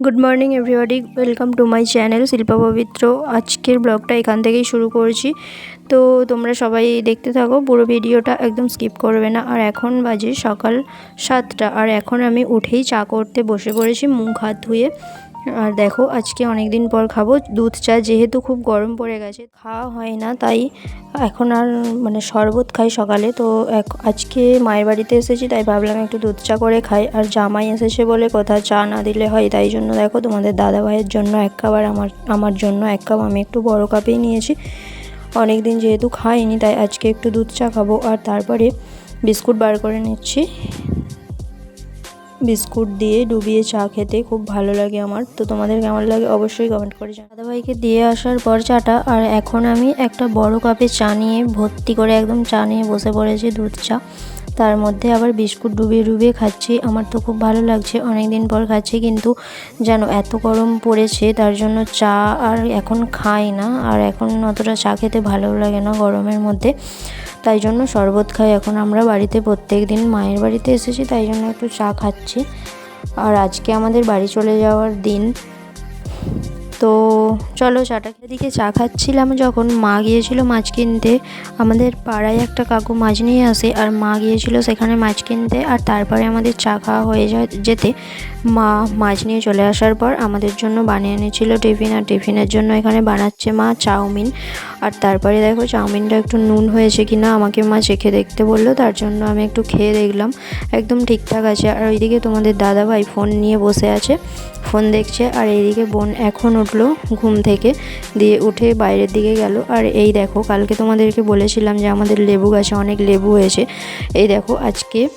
Good morning everybody welcome to my channel Shilpa Pabitra আজকের ব্লগটা এখান থেকেই শুরু করছি। তো তোমরা সবাই দেখতে থাকো, পুরো ভিডিওটা একদম স্কিপ করবে না। আর এখন বাজে সকাল সাতটা। আর এখন আমি উঠেই চা করতে বসে পড়েছি, মুখ হাত ধুয়ে। আর দেখো, আজকে অনেক দিন পর খাব। দুধ চা যেহেতু খুব গরম পড়ে গেছে, খাওয়া হয় না, তাই এখন আর মানে শরবত খাই সকালে। তো এক- আজকে মায়ের বাড়িতে এসেছি, তাই ভাবলাম একটু দুধ চা করে খাই। আর জামাই এসেছে বলে কোথাও চা না দিলে হয়, তাই জন্য দেখো, তোমাদের দাদা ভাইয়ের জন্য এক কাপ আর আমার আমার জন্য এক কাপ। আমি একটু বড় কাপেই নিয়েছি। অনেক দিন যেহেতু খাইনি, তাই আজকে একটু দুধ চা খাব। আর তারপরে বিস্কুট বার করে নিচ্ছি। বিস্কুট দিয়ে ডুবিয়ে চা খেতে খুব ভালো লাগে আমার। তো তোমাদের কেমন লাগে অবশ্যই কমেন্ট করে জানাও। দাদাভাইকে দিয়ে আসার পর চাটা, আর এখন আমি একটা বড় কাপে চা নিয়ে ভর্তি করে একদম চা নিয়ে বসে পড়েছি দুধ চা। তার মধ্যে আবার বিস্কুট ডুবিয়ে ডুবিয়ে খাচ্ছি। আমার তো খুব ভালো লাগছে অনেক দিন পর খাচ্ছি কিন্তু জানো এত গরম পড়েছে, তার জন্য চা আর এখন খাই না। আর এখন অতটা চা খেতে ভালো লাগে না গরমের মধ্যে। তাই জন্য শরবত খাই। এখন আমরা বাড়িতে প্রত্যেক দিন মায়ের বাড়িতে এসেছি, তাই জন্য একটু চা খাচ্ছি। আর আজকে আমাদের বাড়ি চলে যাওয়ার দিন। তো চলো চাটা দিকে চা খাচ্ছিলাম যখন মা গিয়েছিল মাছ কিনতে। আমাদের পাড়ায় একটা কাকু মাছ নিয়ে আসে আর মা গিয়েছিল সেখানে মাছ কিনতে আর তারপরে আমাদের চা খাওয়া হয়ে যেতে। মা মাছ নিয়ে চলে আসার পর আমাদের জন্য বানিয়ে এনেছিল টিফিন, আর টিফিনের জন্য এখানে বানাচ্ছে মা চাউমিন। আর তারপরে দেখো চাউমিনটা একটু নুন হয়েছে কি না আমাকে মা চেখে দেখতে বলল, তার জন্য আমি একটু খেয়ে দেখলাম। একদম ঠিকঠাক আছে। আর ওইদিকে তোমাদের দাদা ভাই ফোন নিয়ে বসে আছে। ফোন দেখছে, আর এইদিকে বোন এখন উঠল ঘুম থেকে। দিয়ে উঠে বাইরের দিকে গেল। আর এই দেখো, কালকে তোমাদেরকে বলেছিলাম যে আমাদের লেবু গাছে অনেক লেবু হয়েছে। এই দেখো, আজকে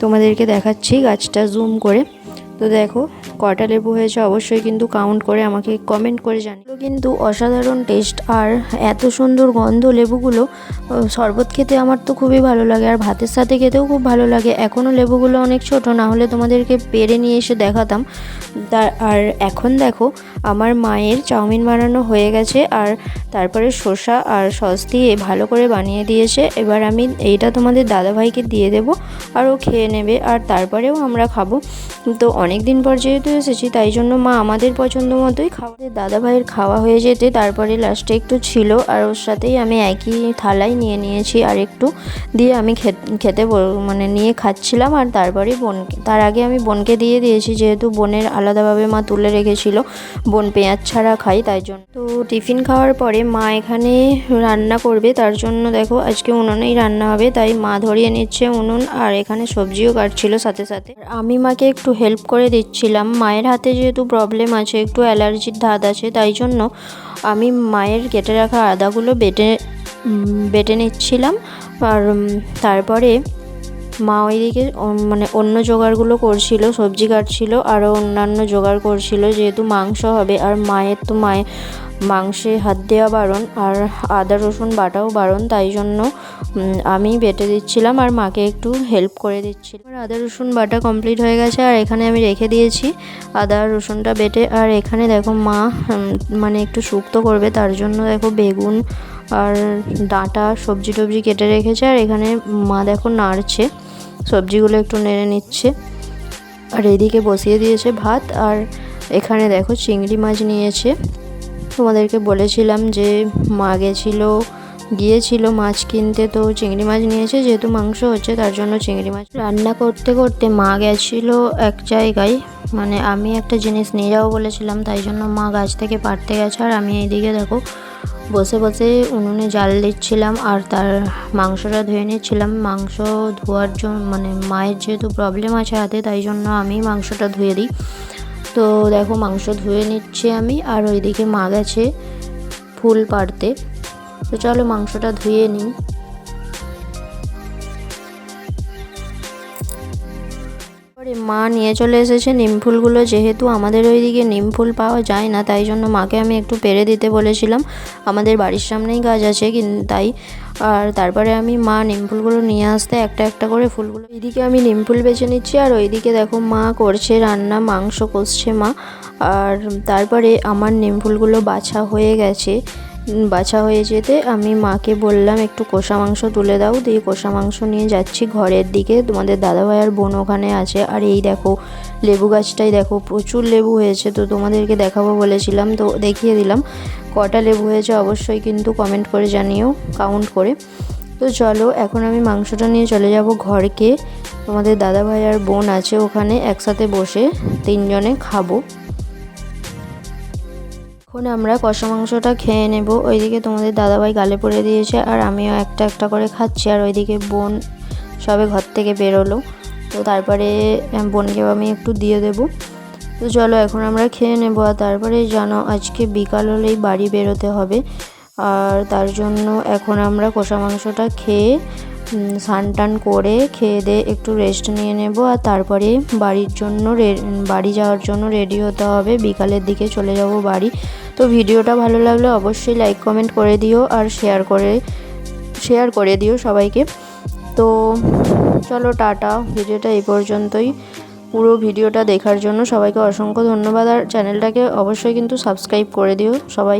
তোমাদেরকে দেখাচ্ছি গাছটা জুম করে। তো দেখো, কটা লেবু হয়েছে অবশ্যই কিন্তু কাউন্ট করে আমাকে কমেন্ট করে জানিও। কিন্তু অসাধারণ টেস্ট আর এত সুন্দর গন্ধ লেবুগুলো শরবত খেতে আমার তো খুবই ভালো লাগে, আর ভাতের সাথে খেতেও খুব ভালো লাগে। এখনও লেবুগুলো অনেক ছোট, না হলে তোমাদেরকে পেরে নিয়ে এসে দেখাতাম। আর এখন দেখো, আমার মায়ের চাউমিন বানানো হয়ে গেছে, আর তারপরে শসা আর সস দিয়ে ভালো করে বানিয়ে দিয়েছে। এবার আমি এইটা তোমাদের দাদাভাইকে দিয়ে দেবো, আর ও খেয়ে নেবে। আর তারপরেও আমরা খাব তো অনেক দিন পর যেহেতু এসেছি, তাই জন্য মা আমাদের পছন্দ মতোই খাওয়া দাদা ভাইয়ের খাওয়া হয়ে যেতে তারপরে লাস্টে একটু ছিল আর ওর সাথেই আমি একই থালায় নিয়ে নিয়েছি আর একটু দিয়ে আমি খেতে মানে নিয়ে খাচ্ছিলাম আর তারপরে বোনকে তার আগে আমি বোনকে দিয়ে দিয়েছি যেহেতু বোনের আলাদাভাবে মা তুলে রেখেছিল, বোন পেঁয়াজ ছাড়া খাই তাই জন্য। তো টিফিন খাওয়ার পরে মা এখানে রান্না করবে, তার জন্য দেখো আজকে উনুনেই রান্না হবে, তাই মা ধরিয়ে নিচ্ছে উনুন আর এখানে সবজিও কাটছিল সাথে সাথে। আমি মাকে একটু হেল্প করে দিচ্ছিলাম। মায়ের হাতে যেহেতু প্রবলেম আছে, একটু অ্যালার্জির ধাত আছে, তাই জন্য আমি মায়ের কেটে রাখা আদাগুলো বেটে বেটে নিচ্ছিলাম। আর তারপরে মা ওইদিকে মানে অন্য জোগাড়গুলো করছিল, সবজি কাটছিল, আরও অন্যান্য জোগাড় করছিল, যেহেতু মাংস হবে, আর মায়ের তো মায়ের মাংসে হাত দেওয়া বারণ আর আদা রসুন বাটাও বারণ, তাই জন্য আমি বেটে দিচ্ছিলাম আর মাকে একটু হেল্প করে দিচ্ছিলাম। আর আদা রসুন বাটা কমপ্লিট হয়ে গেছে আর এখানে আমি রেখে দিয়েছি আদা রসুনটা বেটে। আর এখানে দেখো মা মানে একটু শুক্তো করবে, তার জন্য দেখো বেগুন আর ডাঁটা সবজি টবজি কেটে রেখেছে। আর এখানে মা দেখো নাড়ছে, সবজিগুলো একটু নেড়ে নিচ্ছে। আর এদিকে বসিয়ে দিয়েছে ভাত। আর এখানে দেখো চিংড়ি মাছ নিয়েছে। তোমাদেরকে বলেছিলাম যে মা গেছিল, গিয়েছিল মাছ কিনতে, তো চিংড়ি মাছ নিয়েছে, যেহেতু মাংস হচ্ছে, তার জন্য চিংড়ি মাছ রান্না করতে করতে মা গেছিল এক জায়গায়। মানে আমি একটা জিনিস নিয়ে যাব বলেছিলাম, তাই জন্য মা গাছ থেকে পাড়তে গেছে। আর আমি এইদিকে দেখো, বসে বসে উনুনে জাল দিচ্ছিলাম আর তার মাংসটা ধুয়ে নিচ্ছিলাম। মাংস ধোয়ার জন্য মানে মায়ের যেহেতু প্রবলেম আছে হাতে, তাই জন্য আমি মাংসটা ধুয়ে দিই। তো দেখো মাংস ধুয়ে নিচ্ছি আমি, আর ওইদিকে মা গেছে ফুল পাড়তে। তো চলো মাংসটা ধুয়ে নিই। পরে মা নিয়ে চলে এসেছে। নিম ফুলগুলো যেহেতু আমাদের ওইদিকে নিম ফুল পাওয়া যায় না, তাই জন্য মাকে আমি একটু পেরে দিতে বলেছিলাম। আমাদের বাড়ির সামনেই গাছ আছে কিন্তু তাই আর তারপরে আমি মা নিম ফুলগুলো নিয়ে আসতে একটা একটা করে ফুলগুলো এইদিকে আমি নিম ফুল বেছে নিচ্ছি আর ওইদিকে দেখো মা করছে রান্না, মাংস কষছে মা। আর তারপরে আমার নিম ফুলগুলো বাছা হয়ে গেছে। বাছা হয়ে যেতে আমি মাকে বললাম, একটু কষা মাংস তুলে দাও, দিয়ে কষা মাংস নিয়ে যাচ্ছি ঘরের দিকে। তোমাদের দাদাভাই আর বোন ওখানে আছে। আর এই দেখো, লেবু গাছটাই দেখো, প্রচুর লেবু হয়েছে। তো তোমাদেরকে দেখাবো বলেছিলাম, তো দেখিয়ে দিলাম। কটা লেবু হয়েছে অবশ্যই কিন্তু কমেন্ট করে জানিও কাউন্ট করে। তো চলো, এখন আমি মাংসটা নিয়ে চলে যাব ঘরকে। তোমাদের দাদাভাই আর বোন আছে ওখানে, একসাথে বসে তিনজনে খাব। এখন আমরা কষা মাংসটা খেয়ে নেব। ওইদিকে তোমাদের দাদাভাই গালে পড়ে দিয়েছে আর আমিও একটা একটা করে খাচ্ছি আর ওইদিকে বোন সবে ঘর থেকে বেরোলো। তো তারপরে আহ, বোনকেও আমি একটু দিয়ে দেবো। তো চলো এখন আমরা খেয়ে নেব আর তারপরে জানো আজকে বিকাল হলেই বাড়ি বেরোতে হবে। আর তার জন্য এখন আমরা কষা মাংসটা খেয়ে স্নান টান করে খেয়ে দিয়ে একটু রেস্ট নিয়ে নেব আর তারপরে বাড়ির জন্য বাড়ি যাওয়ার জন্য রেডি হতে হবে। বিকালের দিকে চলে যাব বাড়ি। তো ভিডিওটা ভালো লাগলে অবশ্যই লাইক কমেন্ট করে দিও আর শেয়ার করে শেয়ার করে দিও সবাইকে। তো চলো টাটা। ভিডিওটা এই পর্যন্তই। পুরো ভিডিওটা দেখার জন্য সবাইকে অসংখ্য ধন্যবাদ। আর চ্যানেলটাকে অবশ্যই কিন্তু সাবস্ক্রাইব করে দিও সবাই।